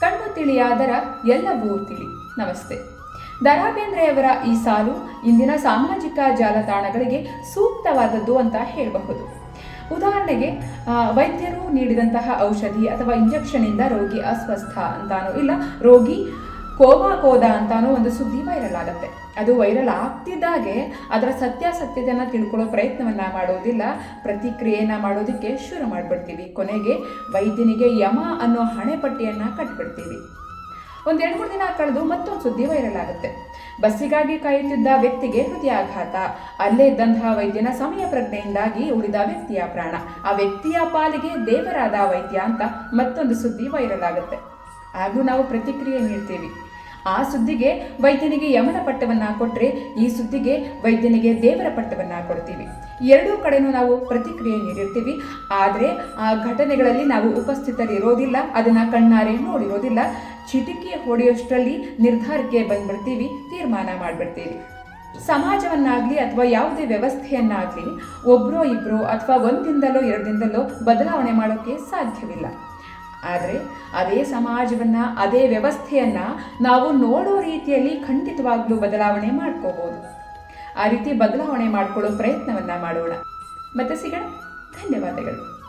ಕಣ್ಣು ತಿಳಿಯಾದರ ಎಲ್ಲವೂ ತಿಳಿ. ನಮಸ್ತೆ. ದರಾ ಬೇಂದ್ರೆಯವರ ಈ ಸಾಲು ಇಂದಿನ ಸಾಮಾಜಿಕ ಜಾಲತಾಣಗಳಿಗೆ ಸೂಕ್ತವಾದದ್ದು ಅಂತ ಹೇಳಬಹುದು. ಉದಾಹರಣೆಗೆ ವೈದ್ಯರು ನೀಡಿದಂತಹ ಔಷಧಿ ಅಥವಾ ಇಂಜೆಕ್ಷನ್ನಿಂದ ರೋಗಿ ಅಸ್ವಸ್ಥ ಅಂತಾನೋ ಇಲ್ಲ. ರೋಗಿ ಕೋಮಾ ಕೋದ ಅಂತಾನು ಒಂದು ಸುದ್ದಿ ವೈರಲ್ ಆಗುತ್ತೆ ಅದು ವೈರಲ್ ಆಗ್ತಿದ್ದಾಗೆ ಅದರ ಸತ್ಯಾಸತ್ಯತೆಯನ್ನು ತಿಳ್ಕೊಳ್ಳೋ ಪ್ರಯತ್ನವನ್ನ ಮಾಡೋದಿಲ್ಲ. ಪ್ರತಿಕ್ರಿಯೆಯನ್ನ ಮಾಡೋದಕ್ಕೆ ಶುರು ಮಾಡಿಬಿಡ್ತೀವಿ. ಕೊನೆಗೆ ವೈದ್ಯನಿಗೆ ಯಮ ಅನ್ನೋ ಹಣೆಪಟ್ಟಿಯನ್ನ ಕಟ್ಬಿಡ್ತೀವಿ. ಒಂದೆರಡು ಮೂರು ದಿನ ಕಳೆದು ಮತ್ತೊಂದು ಸುದ್ದಿ ವೈರಲ್ ಆಗುತ್ತೆ. ಬಸ್ಸಿಗಾಗಿ ಕಾಯುತ್ತಿದ್ದ ವ್ಯಕ್ತಿಗೆ ಹೃದಯಾಘಾತ. ಅಲ್ಲೇ ಇದ್ದಂತಹ ವೈದ್ಯನ ಸಮಯ ಪ್ರಜ್ಞೆಯಿಂದಾಗಿ ಉಳಿದ ವ್ಯಕ್ತಿಯ ಪ್ರಾಣ. ಆ ವ್ಯಕ್ತಿಯ ಪಾಲಿಗೆ ದೇವರಾದ ವೈದ್ಯ ಅಂತ ಮತ್ತೊಂದು ಸುದ್ದಿ ವೈರಲ್ ಆಗುತ್ತೆ. ಹಾಗೂ ನಾವು ಪ್ರತಿಕ್ರಿಯೆ ನೀಡ್ತೀವಿ. ಆ ಸುದ್ದಿಗೆ ವೈದ್ಯನಿಗೆ ಯಮನ ಪಟ್ಟವನ್ನ ಕೊಟ್ರೆ ಈ ಸುದ್ದಿಗೆ ವೈದ್ಯನಿಗೆ ದೇವರ ಪಟ್ಟವನ್ನ ಕೊಡ್ತೀವಿ. ಎರಡೂ ಕಡೆನೂ ನಾವು ಪ್ರತಿಕ್ರಿಯೆ ನೀಡಿರ್ತೀವಿ. ಆದರೆ ಆ ಘಟನೆಗಳಲ್ಲಿ ನಾವು ಉಪಸ್ಥಿತರಿರೋದಿಲ್ಲ, ಅದನ್ನ ಕಣ್ಣಾರೆ ನೋಡಿರೋದಿಲ್ಲ. ಚಿಟಿಕೆ ಹೊಡೆಯೋಷ್ಟರಲ್ಲಿ ನಿರ್ಧಾರಕ್ಕೆ ಬಂದ್ಬಿಡ್ತೀವಿ, ತೀರ್ಮಾನ ಮಾಡಿಬಿಡ್ತೀವಿ. ಸಮಾಜವನ್ನಾಗಲಿ ಅಥವಾ ಯಾವುದೇ ವ್ಯವಸ್ಥೆಯನ್ನಾಗಲಿ ಒಬ್ಬರೋ ಇಬ್ಬರೋ ಅಥವಾ ಒಂದಿಂದಲೋ ಎರಡರಿಂದಲೋ ಬದಲಾವಣೆ ಮಾಡೋಕ್ಕೆ ಸಾಧ್ಯವಿಲ್ಲ. ಆದರೆ ಅದೇ ಸಮಾಜವನ್ನು, ಅದೇ ವ್ಯವಸ್ಥೆಯನ್ನು ನಾವು ನೋಡೋ ರೀತಿಯಲ್ಲಿ ಖಂಡಿತವಾಗ್ಲೂ ಬದಲಾವಣೆ ಮಾಡ್ಕೋಬೋದು. ಆ ರೀತಿ ಬದಲಾವಣೆ ಮಾಡ್ಕೊಳ್ಳೋ ಪ್ರಯತ್ನವನ್ನು ಮಾಡೋಣ. ಮತ್ತೆ ಸಿಗೋಣ. ಧನ್ಯವಾದಗಳು.